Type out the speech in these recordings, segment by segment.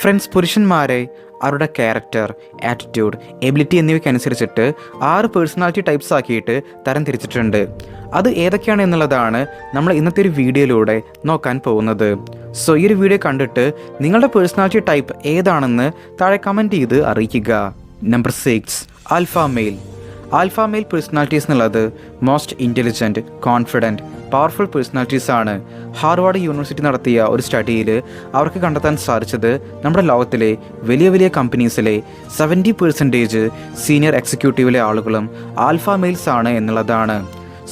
Friends പുരുഷന്മാരെ അവരുടെ character attitude ability എന്നിവയ്ക്കനുസരിച്ചിട്ട് ആറ് പേഴ്സണാലിറ്റി ടൈപ്സ് ആക്കിയിട്ട് തരം തിരിച്ചിട്ടുണ്ട് അത് ഏതൊക്കെയാണ് എന്നുള്ളതാണ് നമ്മൾ ഇന്നത്തെ ഒരു വീഡിയോയിലൂടെ നോക്കാൻ പോകുന്നത്. സോ ഈ ഒരു വീഡിയോ കണ്ടിട്ട് നിങ്ങളുടെ പേഴ്സണാലിറ്റി ടൈപ്പ് ഏതാണെന്ന് താഴെ കമന്റ് ചെയ്ത് അറിയിക്കുക. Number six alpha male alpha male personalities എന്നുള്ളത് മോസ്റ്റ് ഇന്റലിജന്റ് കോൺഫിഡന്റ് പവർഫുൾ പേഴ്സണാലിറ്റീസാണ് ഹാർവാർഡ് യൂണിവേഴ്സിറ്റി നടത്തിയ ഒരു സ്റ്റഡിയിൽ അവർക്ക് കണ്ടെത്താൻ സാധിച്ചത് നമ്മുടെ ലോകത്തിലെ വലിയ വലിയ കമ്പനീസിലെ സെവന്റി പെർസെന്റേജ് സീനിയർ എക്സിക്യൂട്ടീവിലെ ആളുകളും ആൽഫ മെയിൽസ് ആണ് എന്നുള്ളതാണ്.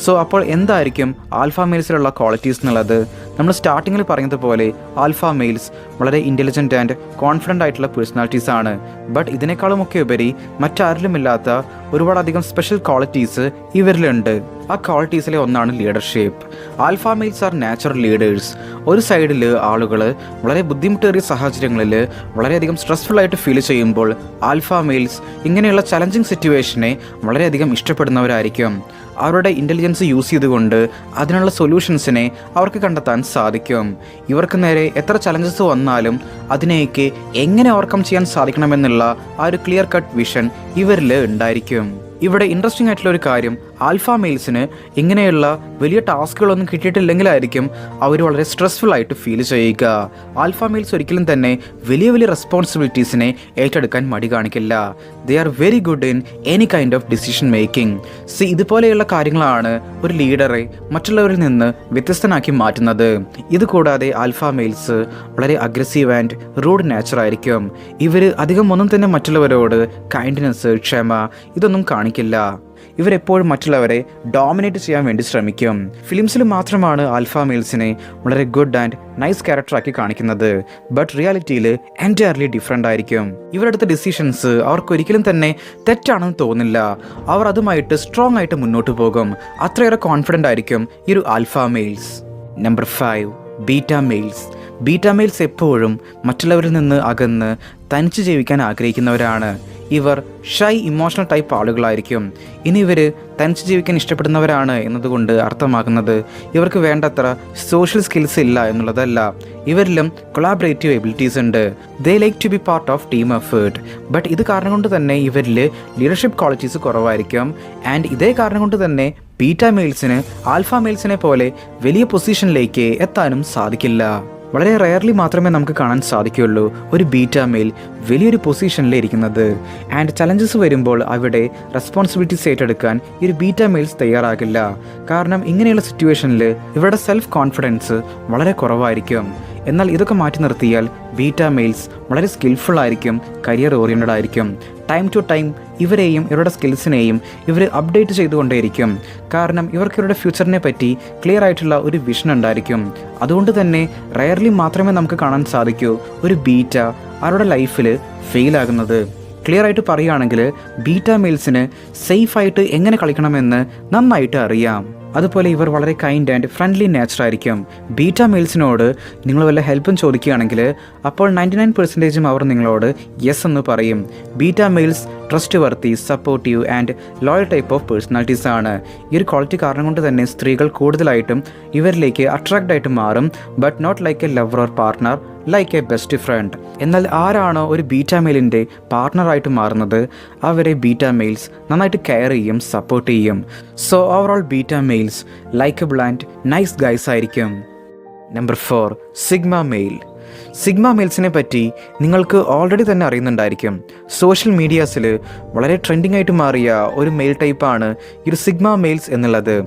സോ അപ്പോൾ എന്തായിരിക്കും ആൽഫ മെയിൽസിലുള്ള ക്വാളിറ്റീസ് എന്നുള്ളത്? നമ്മൾ സ്റ്റാർട്ടിങ്ങിൽ പറഞ്ഞതുപോലെ ആൽഫ മെയിൽസ് വളരെ ഇന്റലിജന്റ് ആൻഡ് കോൺഫിഡന്റ് ആയിട്ടുള്ള പേഴ്സണാലിറ്റീസ് ആണ്. ബട്ട് ഇതിനേക്കാളുമൊക്കെ ഉപരി മറ്റാരിലുമില്ലാത്ത ഒരുപാടധികം സ്പെഷ്യൽ ക്വാളിറ്റീസ് ഇവരിലുണ്ട്. ആ ക്വാളിറ്റീസിലെ ഒന്നാണ് leadership alpha males are natural leaders ഒരു സൈഡിൽ ആളുകൾ വളരെ ബുദ്ധിമുട്ടേറിയ സാഹചര്യങ്ങളിൽ വളരെയധികം സ്ട്രെസ്ഫുൾ ആയിട്ട് ഫീൽ ചെയ്യുമ്പോൾ ആൽഫ മെയിൽസ് ഇങ്ങനെയുള്ള ചലഞ്ചിങ് സിറ്റുവേഷനെ വളരെയധികം ഇഷ്ടപ്പെടുന്നവരായിരിക്കും. അവരുടെ ഇന്റലിജൻസ് യൂസ് ചെയ്തുകൊണ്ട് അതിനുള്ള സൊല്യൂഷൻസിനെ അവർക്ക് കണ്ടെത്താൻ സാധിക്കും. ഇവർക്ക് നേരെ എത്ര ചലഞ്ചസ് വന്നാലും അതിനെയൊക്കെ എങ്ങനെ ഓവർകം ചെയ്യാൻ സാധിക്കണമെന്നുള്ള ആ ഒരു ക്ലിയർ കട്ട് വിഷൻ ഇവരിൽ ഉണ്ടായിരിക്കും. ഇവിടെ ഇൻട്രസ്റ്റിംഗ് ആയിട്ടുള്ള ഒരു കാര്യം ആൽഫ മെയിൽസിന് ഇങ്ങനെയുള്ള വലിയ ടാസ്കുകളൊന്നും കിട്ടിയിട്ടില്ലെങ്കിലായിരിക്കും അവർ വളരെ സ്ട്രെസ്ഫുൾ ആയിട്ട് ഫീൽ ചെയ്യുക. ആൽഫ മെയിൽസ് ഒരിക്കലും തന്നെ വലിയ വലിയ റെസ്പോൺസിബിലിറ്റീസിനെ ഏറ്റെടുക്കാൻ മടി കാണിക്കില്ല. They are very good in any kind of decision making C ഇതുപോലെയുള്ള കാര്യങ്ങളാണ് ഒരു ലീഡറെ മറ്റുള്ളവരിൽ നിന്ന് വ്യത്യസ്തനാക്കി മാറ്റുന്നത്. ഇതുകൂടാതെ ആൽഫ മെയിൽസ് വളരെ അഗ്രസീവ് ആൻഡ് റൂഡ് നാച്ചർ ആയിരിക്കും. ഇവർ അധികം ഒന്നും തന്നെ മറ്റുള്ളവരോട് കൈൻഡ്നെസ് ക്ഷമ ഇതൊന്നും കാണിക്കില്ല. ഇവരെപ്പോഴും മറ്റുള്ളവരെ ഡോമിനേറ്റ് ചെയ്യാൻ വേണ്ടി ശ്രമിക്കും. ഫിലിംസിൽ മാത്രമാണ് ആൽഫ മെയിൽസിനെ വളരെ ഗുഡ് ആൻഡ് നൈസ് ക്യാരക്ടറാക്കി കാണിക്കുന്നത്. ബട്ട് റിയാലിറ്റിയിൽ എന്റയർലി ഡിഫറെന്റ് ആയിരിക്കും. ഇവരെടുത്ത ഡിസിഷൻസ് അവർക്കൊരിക്കലും തന്നെ തെറ്റാണെന്ന് തോന്നില്ല അവർ അതുമായിട്ട് സ്ട്രോങ് ആയിട്ട് മുന്നോട്ട് പോകും. അത്രയേറെ കോൺഫിഡന്റ് ആയിരിക്കും ഈ ഒരു alpha males number five beta males beta males എപ്പോഴും മറ്റുള്ളവരിൽ നിന്ന് അകന്ന് തനിച്ച് ജീവിക്കാൻ ആഗ്രഹിക്കുന്നവരാണ്. ഇവർ ഷൈ ഇമോഷണൽ ടൈപ്പ് ആളുകളായിരിക്കും. ഇനി ഇവർ തനിച്ച് ജീവിക്കാൻ ഇഷ്ടപ്പെടുന്നവരാണ് എന്നതുകൊണ്ട് അർത്ഥമാക്കുന്നത് ഇവർക്ക് വേണ്ടത്ര സോഷ്യൽ സ്കിൽസ് ഇല്ല എന്നുള്ളതല്ല. ഇവരിലും കൊളാബറേറ്റീവ് എബിലിറ്റീസ് ഉണ്ട്. They like to be part of team effort but ഇത് കാരണം കൊണ്ട് തന്നെ ഇവരിൽ ലീഡർഷിപ്പ് ക്വാളിറ്റീസ് കുറവായിരിക്കും. ആൻഡ് ഇതേ കാരണം കൊണ്ട് തന്നെ ബീറ്റ മെയിൽസിന് ആൽഫ മെയിൽസിനെ പോലെ വലിയ പൊസിഷനിലേക്ക് എത്താനും സാധിക്കില്ല. വളരെ റയർലി മാത്രമേ നമുക്ക് കാണാൻ സാധിക്കുകയുള്ളൂ. ഒരു ബീറ്റ മെയിൽ വലിയൊരു പൊസിഷനിൽ ഇരിക്കുന്നത്. ആൻഡ് ചലഞ്ചസ് വരുമ്പോൾ അവിടെ റെസ്പോൺസിബിലിറ്റീസ് ഏറ്റെടുക്കാൻ ഈ ഒരു ബീറ്റ മെയിൽസ് തയ്യാറാകില്ല. കാരണം ഇങ്ങനെയുള്ള സിറ്റുവേഷനിൽ ഇവരുടെ സെൽഫ് കോൺഫിഡൻസ് വളരെ കുറവായിരിക്കും. എന്നാൽ ഇതൊക്കെ മാറ്റി നിർത്തിയാൽ ബീറ്റ മെയിൽസ് വളരെ സ്കിൽഫുൾ ആയിരിക്കും കരിയർ ഓറിയന്റഡ് ആയിരിക്കും. ടൈം ടു ടൈം ഇവരെയും ഇവരുടെ സ്കിൽസിനെയും ഇവർ അപ്ഡേറ്റ് ചെയ്തുകൊണ്ടേയിരിക്കും. കാരണം ഇവർക്ക് ഇവരുടെ ഫ്യൂച്ചറിനെ പറ്റി ക്ലിയർ ആയിട്ടുള്ള ഒരു വിഷൻ ഉണ്ടായിരിക്കും. അതുകൊണ്ട് തന്നെ റയർലി മാത്രമേ നമുക്ക് കാണാൻ സാധിക്കൂ ഒരു ബീറ്റ അവരുടെ ലൈഫിൽ ഫെയിലാകുന്നത് ക്ലിയർ ആയിട്ട് പറയുകയാണെങ്കിൽ ബീറ്റ മെയിൽസിന് സേഫായിട്ട് എങ്ങനെ കളിക്കണമെന്ന് നന്നായിട്ട് അറിയാം. അതുപോലെ ഇവർ വളരെ കൈൻഡ് ആൻഡ് ഫ്രണ്ട്ലി നേച്ചർ ആയിരിക്കും. ബീറ്റ മെയിൽസിനോട് നിങ്ങൾ വല്ല ഹെൽപ്പും ചോദിക്കുകയാണെങ്കിൽ അപ്പോൾ നയന്റി നയൻ പെർസെന്റേജും അവർ നിങ്ങളോട് യെസ് എന്ന് പറയും. Beta males trustworthy supportive and loyal type of personalities ആണ്. ഈ ഒരു ക്വാളിറ്റി കാരണം കൊണ്ട് തന്നെ സ്ത്രീകൾ കൂടുതലായിട്ടും ഇവരിലേക്ക് അട്രാക്റ്റ് ആയിട്ട് മാറും but not like a lover or partner like a best friend എന്നാൽ ആരാണോ ഒരു ബീറ്റ മെയിലിന്റെ പാർട്ട്ണറായിട്ട് മാറുന്നത് അവരെ ബീറ്റ മെയിൽസ് നന്നായിട്ട് കെയർ ചെയ്യും സപ്പോർട്ട് ചെയ്യും. So overall beta males likeable and nice guys ആയിരിക്കും. Number four sigma male sigma മിൽസിനെ പറ്റി നിങ്ങൾക്ക് ഓൾറെഡി തന്നെ അറിയുന്നുണ്ടായിരിക്കും. സോഷ്യൽ മീഡിയാസിൽ വളരെ ട്രെൻഡിങ് ആയിട്ട് മാറിയ ഒരു മെയിൽ ടൈപ്പാണ് ഈ ഒരു സിഗ്മ മെയിൽസ് എന്നുള്ളത്.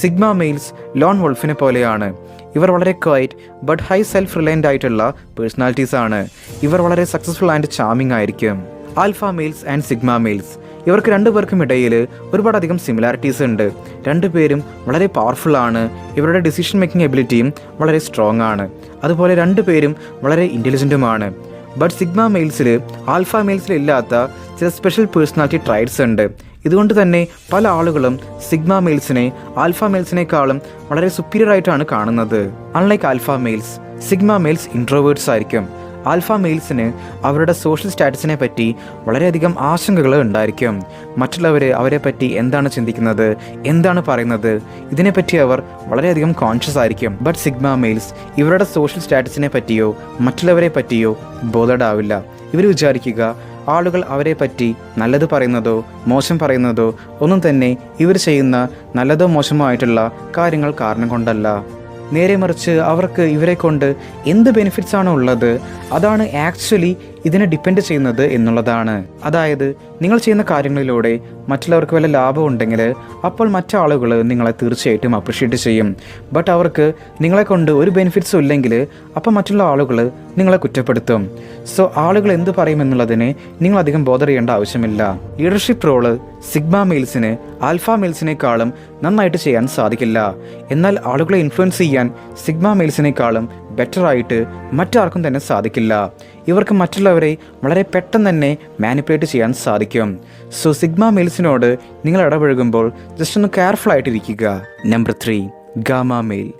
സിഗ്മ മെയിൽസ് ലോൺ വോൾഫിനെ പോലെയാണ്. ഇവർ വളരെ quiet but high self reliant ആയിട്ടുള്ള പേഴ്സണാലിറ്റീസ് ആണ്. ഇവർ വളരെ സക്സസ്ഫുൾ ആൻഡ് ചാമിങ് ആയിരിക്കും. Alpha males and sigma males ഇവർക്ക് രണ്ടുപേർക്കും ഇടയിൽ ഒരുപാടധികം സിമിലാരിറ്റീസ് ഉണ്ട്. രണ്ടുപേരും വളരെ പവർഫുൾ ആണ്. ഇവരുടെ ഡിസിഷൻ മേക്കിംഗ് എബിലിറ്റിയും വളരെ സ്ട്രോങ് ആണ്. അതുപോലെ രണ്ടുപേരും വളരെ ഇന്റലിജന്റുമാണ് ബട്ട് സിഗ്മ മെയിൽസിൽ ആൽഫ മെയിൽസിൽ ഇല്ലാത്ത ചില സ്പെഷ്യൽ പേഴ്സണാലിറ്റി ട്രൈറ്റ്സ് ഉണ്ട്. ഇതുകൊണ്ട് തന്നെ പല ആളുകളും സിഗ്മ മെയിൽസിനെ ആൽഫ മെയിൽസിനേക്കാളും വളരെ സുപ്പീരിയർ ആയിട്ടാണ് കാണുന്നത്. Unlike alpha males sigma males introverts ആയിരിക്കും. ആൽഫ മെയിൽസിന് അവരുടെ സോഷ്യൽ സ്റ്റാറ്റസിനെ പറ്റി വളരെയധികം ആശങ്കകൾ ഉണ്ടായിരിക്കും. മറ്റുള്ളവർ അവരെ പറ്റി എന്താണ് ചിന്തിക്കുന്നത് എന്താണ് പറയുന്നത് ഇതിനെപ്പറ്റി അവർ വളരെയധികം കോൺഷ്യസ് ആയിരിക്കും. ബട്ട് സിഗ്മ മെയിൽസ് ഇവരുടെ സോഷ്യൽ സ്റ്റാറ്റസിനെ പറ്റിയോ മറ്റുള്ളവരെ പറ്റിയോ ബോധഡാവില്ല. ഇവർ വിചാരിക്കുക ആളുകൾ അവരെ പറ്റി നല്ലത് പറയുന്നതോ മോശം പറയുന്നതോ ഒന്നും തന്നെ ഇവർ ചെയ്യുന്ന നല്ലതോ മോശമോ ആയിട്ടുള്ള കാര്യങ്ങൾ കാരണം കൊണ്ടല്ല. നേരെ മറിച്ച് അവർക്ക് ഇവരെ കൊണ്ട് എന്ത് ബെനിഫിറ്റ്സ് ആണ് ഉള്ളത്? അതാണ് ആക്ച്വലി ഇതിനെ ഡിപ്പെൻഡ് ചെയ്യുന്നത് എന്നുള്ളതാണ്. അതായത് നിങ്ങൾ ചെയ്യുന്ന കാര്യങ്ങളിലൂടെ മറ്റുള്ളവർക്ക് വല്ല ലാഭം ഉണ്ടെങ്കിൽ അപ്പോൾ മറ്റാളുകൾ നിങ്ങളെ തീർച്ചയായിട്ടും അപ്രിഷ്യേറ്റ് ചെയ്യും. ബട്ട് അവർക്ക് നിങ്ങളെ കൊണ്ട് ഒരു ബെനിഫിറ്റ്സും ഇല്ലെങ്കിൽ അപ്പോൾ മറ്റുള്ള ആളുകൾ നിങ്ങളെ കുറ്റപ്പെടുത്തും. സോ ആളുകൾ എന്ത് പറയുമെന്നുള്ളതിനെ നിങ്ങൾ അധികം ബോധർ ചെയ്യേണ്ട ആവശ്യമില്ല. ലീഡർഷിപ്പ് റോൾ സിഗ്മ മെയിൽസിന് ആൽഫ മെയിൽസിനേക്കാളും നന്നായിട്ട് ചെയ്യാൻ സാധിക്കില്ല. എന്നാൽ ആളുകളെ ഇൻഫ്ലുവൻസ് ചെയ്യാൻ സിഗ്മ മെയിൽസിനേക്കാളും ബെറ്റർ ആയിട്ട് മറ്റാർക്കും തന്നെ സാധിക്കില്ല. ഇവർക്ക് മറ്റുള്ളവരെ വളരെ പെട്ടെന്ന് തന്നെ മാനിപ്പുലേറ്റ് ചെയ്യാൻ സാധിക്കും. സോ സിഗ്മ മെയിൽസിനോട് നിങ്ങൾ ഇടപഴകുമ്പോൾ ജസ്റ്റ് ഒന്ന് കെയർഫുൾ ആയിട്ടിരിക്കുക. Number three gamma male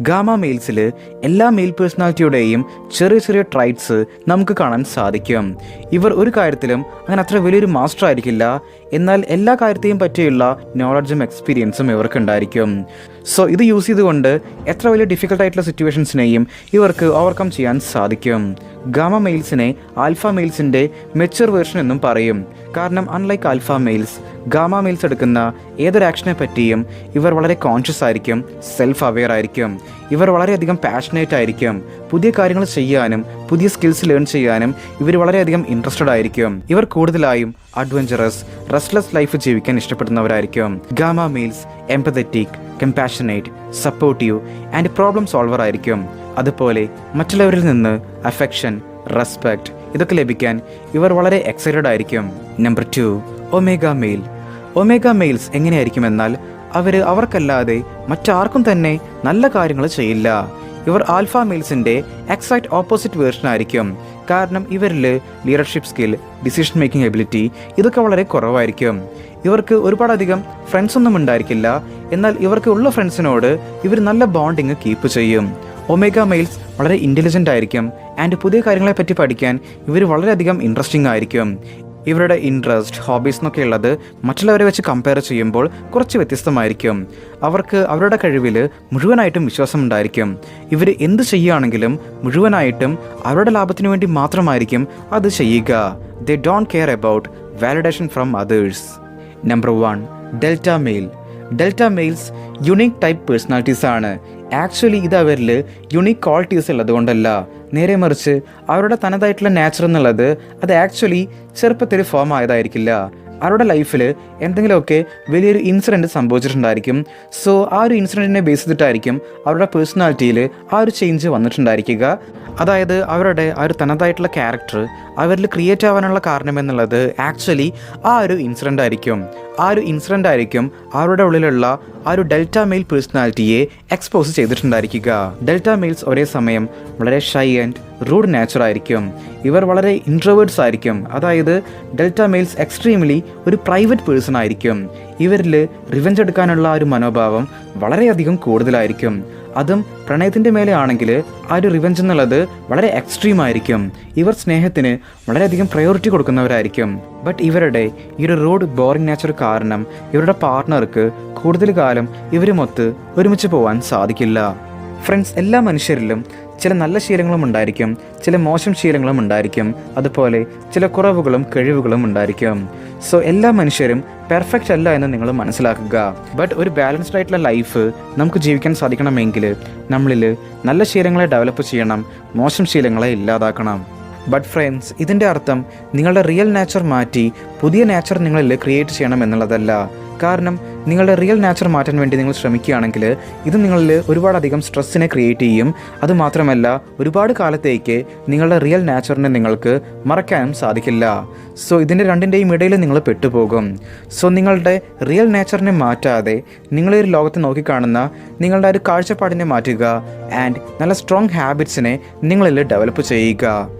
gamma മെയിൽസിൽ എല്ലാ മെയിൽ പേഴ്സണാലിറ്റിയുടെയും ചെറിയ ചെറിയ ട്രൈറ്റ്സ് നമുക്ക് കാണാൻ സാധിക്കും. ഇവർ ഒരു കാര്യത്തിലും അങ്ങനെ അത്ര വലിയൊരു മാസ്റ്റർ ആയിരിക്കില്ല. എന്നാൽ എല്ലാ കാര്യത്തെയും പറ്റിയുള്ള നോളജും എക്സ്പീരിയൻസും ഇവർക്ക് ഉണ്ടായിരിക്കും സോ ഇത് യൂസ് ചെയ്തുകൊണ്ട് എത്ര വലിയ ഡിഫിക്കൽട്ടായിട്ടുള്ള സിറ്റുവേഷൻസിനെയും ഇവർക്ക് ഓവർകം ചെയ്യാൻ സാധിക്കും. ഗാമ മെയിൽസിനെ ആൽഫ മെയിൽസിന്റെ മെച്ചർ വേർഷൻ എന്നും പറയും. കാരണം unlike alpha males gamma males എടുക്കുന്ന ഏതൊരു ആക്ഷനെ പറ്റിയും ഇവർ വളരെ കോൺഷ്യസ് ആയിരിക്കും സെൽഫ് അവെയർ ആയിരിക്കും. ഇവർ വളരെയധികം പാഷനേറ്റ് ആയിരിക്കും. പുതിയ കാര്യങ്ങൾ ചെയ്യാനും പുതിയ സ്കിൽസ് ലേൺ ചെയ്യാനും ഇവർ വളരെയധികം ഇൻട്രസ്റ്റഡ് ആയിരിക്കും. ഇവർ കൂടുതലായും അഡ്വഞ്ചറസ് റെസ്റ്റ്ലെസ് ലൈഫ് ജീവിക്കാൻ ഇഷ്ടപ്പെടുന്നവരായിരിക്കും. Gamma males empathetic compassionate supportive and problem solver ആയിരിക്കും. അതുപോലെ മറ്റുള്ളവരിൽ നിന്ന് അഫെക്ഷൻ റെസ്പെക്റ്റ് ഇതൊക്കെ ലഭിക്കാൻ ഇവർ വളരെ എക്സൈറ്റഡ് ആയിരിക്കും. Number two omega male omega males എങ്ങനെയായിരിക്കുമെന്നാൽ അവർ അവർക്കല്ലാതെ മറ്റാർക്കും തന്നെ നല്ല കാര്യങ്ങൾ ചെയ്യില്ല. ഇവർ ആൽഫ മെയിൽസിന്റെ എക്സാക്ട് ഓപ്പോസിറ്റ് വേർഷൻ ആയിരിക്കും. കാരണം ഇവരിൽ leadership skill decision making ability ഇതൊക്കെ വളരെ കുറവായിരിക്കും. ഇവർക്ക് ഒരുപാടധികം ഫ്രണ്ട്സ് ഒന്നും ഉണ്ടായിരിക്കില്ല. എന്നാൽ ഇവർക്ക് ഉള്ള ഫ്രണ്ട്സിനോട് ഇവർ നല്ല ബോണ്ടിങ് കീപ്പ് ചെയ്യും. ഒമേഗ മെയിൽസ് വളരെ ഇന്റലിജന്റ് ആയിരിക്കും. ആൻഡ് പുതിയ കാര്യങ്ങളെ പറ്റി പഠിക്കാൻ ഇവർ വളരെയധികം ഇൻട്രസ്റ്റിംഗ് ആയിരിക്കും. ഇവരുടെ ഇൻട്രസ്റ്റ് ഹോബീസ് എന്നൊക്കെ ഉള്ളത് മറ്റുള്ളവരെ വെച്ച് കമ്പയർ ചെയ്യുമ്പോൾ കുറച്ച് വ്യത്യസ്തമായിരിക്കും. അവർക്ക് അവരുടെ കഴിവിൽ മുഴുവനായിട്ടും വിശ്വാസം ഉണ്ടായിരിക്കും. ഇവർ എന്ത് ചെയ്യുകയാണെങ്കിലും മുഴുവനായിട്ടും അവരുടെ ലാഭത്തിനു വേണ്ടി മാത്രമായിരിക്കും അത് ചെയ്യുക. They don't care about validation from others number one delta male delta males unique type personalities ആണ്. ആക്ച്വലി ഇത് അവരിൽ യുണീക്ക് ക്വാളിറ്റീസ് ഉള്ളതുകൊണ്ടല്ല. നേരെ മറിച്ച് അവരുടെ തനതായിട്ടുള്ള നാച്ചർ എന്നുള്ളത് അത് ആക്ച്വലി ചെറുപ്പത്തിൽ ഫോം ആയതായിരിക്കില്ല. അവരുടെ ലൈഫിൽ എന്തെങ്കിലുമൊക്കെ വലിയൊരു ഇൻസിഡന്റ് സംഭവിച്ചിട്ടുണ്ടായിരിക്കും. സോ ആ ഒരു ഇൻസിഡന്റിനെ ബേസ് ചെയ്തിട്ടായിരിക്കും അവരുടെ പേഴ്സണാലിറ്റിയിൽ ആ ഒരു ചേഞ്ച് വന്നിട്ടുണ്ടായിരിക്കുക. അതായത് അവരുടെ ആ ഒരു തനതായിട്ടുള്ള ക്യാരക്ടർ അവരിൽ ക്രിയേറ്റ് ആവാനുള്ള കാരണം എന്നുള്ളത് ആക്ച്വലി ആ ഒരു ഇൻസിഡന്റ് ആയിരിക്കും. ആ ഒരു ഇൻസിഡന്റ് ആയിരിക്കും അവരുടെ ഉള്ളിലുള്ള ആ ഒരു ഡെൽറ്റ മെയിൽ പേഴ്സണാലിറ്റിയെ എക്സ്പോസ് ചെയ്തിട്ടുണ്ടായിരിക്കുക. ഡെൽറ്റ മെയിൽസ് ഒരേ സമയം വളരെ ഷൈ ആൻഡ് റൂഡ് നാച്ചർ ആയിരിക്കും. ഇവർ വളരെ ഇൻട്രോവേർഡ്സ് ആയിരിക്കും. അതായത് ഡെൽറ്റ മെയിൽസ് എക്സ്ട്രീംലി ഒരു പ്രൈവറ്റ് പേഴ്സൺ ആയിരിക്കും. ഇവരിൽ റിവെഞ്ച് എടുക്കാനുള്ള ഒരു മനോഭാവം വളരെയധികം കൂടുതലായിരിക്കും. അതും പ്രണയത്തിന്റെ മേലെ ആണെങ്കിൽ ആ ഒരു റിവെഞ്ച് എന്നുള്ളത് വളരെ എക്സ്ട്രീം ആയിരിക്കും. ഇവർ സ്നേഹത്തിന് വളരെയധികം പ്രയോറിറ്റി കൊടുക്കുന്നവരായിരിക്കും. ബട്ട് ഇവരുടെ ഈ ഒരു റോഡ് ബോറിംഗ് നേച്ചർ കാരണം ഇവരുടെ പാർട്ണർക്ക് കൂടുതൽ കാലം ഇവരുമൊത്ത് ഒരുമിച്ച് പോകാൻ സാധിക്കില്ല. ഫ്രണ്ട്സ് എല്ലാ മനുഷ്യരിലും ചില നല്ല ശീലങ്ങളും ഉണ്ടായിരിക്കും ചില മോശം ശീലങ്ങളും ഉണ്ടായിരിക്കും അതുപോലെ ചില കുറവുകളും കഴിവുകളും ഉണ്ടായിരിക്കും. സോ എല്ലാ മനുഷ്യരും പെർഫെക്റ്റ് അല്ല എന്ന് നിങ്ങൾ മനസ്സിലാക്കുക. ബട്ട് ഒരു ബാലൻസ്ഡ് ആയിട്ടുള്ള ലൈഫ് നമുക്ക് ജീവിക്കാൻ സാധിക്കണമെങ്കിൽ നമ്മളിൽ നല്ല ശീലങ്ങളെ ഡെവലപ്പ് ചെയ്യണം മോശം ശീലങ്ങളെ ഇല്ലാതാക്കണം. ബട്ട് ഫ്രണ്ട്സ് ഇതിന്റെ അർത്ഥം നിങ്ങളുടെ റിയൽ നേച്ചർ മാറ്റി പുതിയ നേച്ചർ നിങ്ങളിൽ ക്രിയേറ്റ് ചെയ്യണം എന്നുള്ളതല്ല. കാരണം നിങ്ങളുടെ റിയൽ നാച്ചർ മാറ്റാൻ വേണ്ടി നിങ്ങൾ ശ്രമിക്കുകയാണെങ്കിൽ ഇത് നിങ്ങളിൽ ഒരുപാടധികം സ്ട്രെസ്സിനെ ക്രിയേറ്റ് ചെയ്യും. അതുമാത്രമല്ല ഒരുപാട് കാലത്തേക്ക് നിങ്ങളുടെ റിയൽ നാച്ചറിനെ നിങ്ങൾക്ക് മറക്കാനും സാധിക്കില്ല. സോ ഇതിന്റെ രണ്ടിന്റെയും ഇടയിൽ നിങ്ങൾ പെട്ടുപോകും. സോ നിങ്ങളുടെ റിയൽ നേച്ചറിനെ മാറ്റാതെ നിങ്ങളെ ഒരു ലോകത്തെ നോക്കിക്കാണുന്ന നിങ്ങളുടെ ഒരു കാഴ്ചപ്പാടിനെ മാറ്റുക ആൻഡ് നല്ല സ്ട്രോങ് ഹാബിറ്റ്സിനെ നിങ്ങളിൽ ഡെവലപ്പ് ചെയ്യുക.